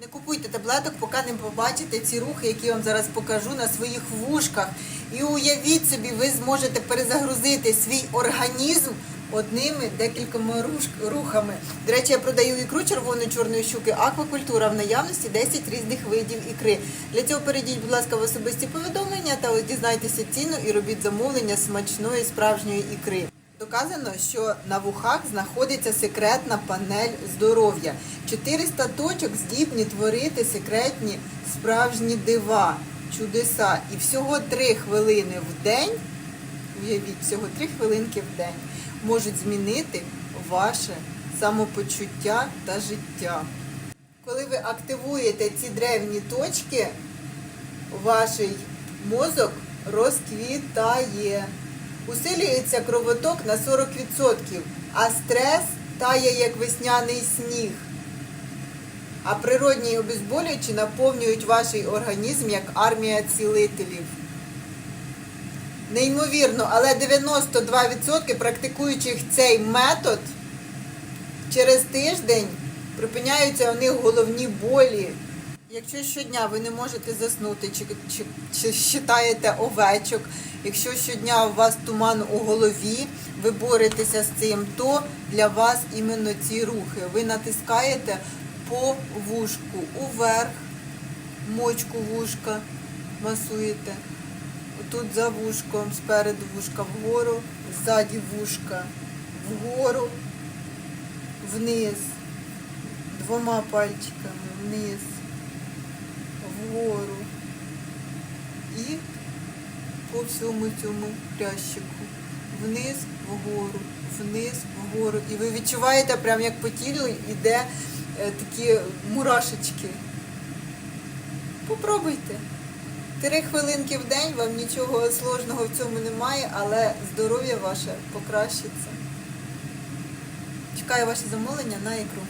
Не купуйте таблеток, поки не побачите ці рухи, які я вам зараз покажу на своїх вушках. І уявіть собі, ви зможете перезагрузити свій організм одними декількома рухами. До речі, я продаю ікру червоної чорної щуки, аквакультура в наявності 10 різних видів ікри. Для цього перейдіть, будь ласка, в особисті повідомлення та дізнайтеся ціну і робіть замовлення смачної справжньої ікри. Доказано, що на вухах знаходиться секретна панель здоров'я. 400 точок здібні творити секретні справжні дива, чудеса. І всього 3 хвилини в день, уявіть, всього 3 хвилинки в день можуть змінити ваше самопочуття та життя. Коли ви активуєте ці древні точки, ваш мозок розквітає. Усилюється кровоток на 40%, а стрес тає як весняний сніг. А природні обезболюючі наповнюють ваш організм як армія цілителів. Неймовірно, але 92% практикуючих цей метод через тиждень припиняються у них головні болі. Якщо щодня ви не можете заснути, чи, чи, чи считаєте овечок, якщо щодня у вас туман у голові, ви боретеся з цим, то для вас іменно ці рухи. Ви натискаєте по вушку уверх, мочку вушка масуєте. Тут за вушком, спереду вушка вгору, ззаді вушка вгору, вниз, двома пальчиками вниз, вгору і по всьому цьому хрящику. Вниз, вгору, вниз, вгору. І ви відчуваєте, прям як по тілу йде е, такі мурашечки. Попробуйте. Три хвилинки в день, вам нічого сложного в цьому немає, але здоров'я ваше покращиться. Чекаю ваше замовлення на ікру.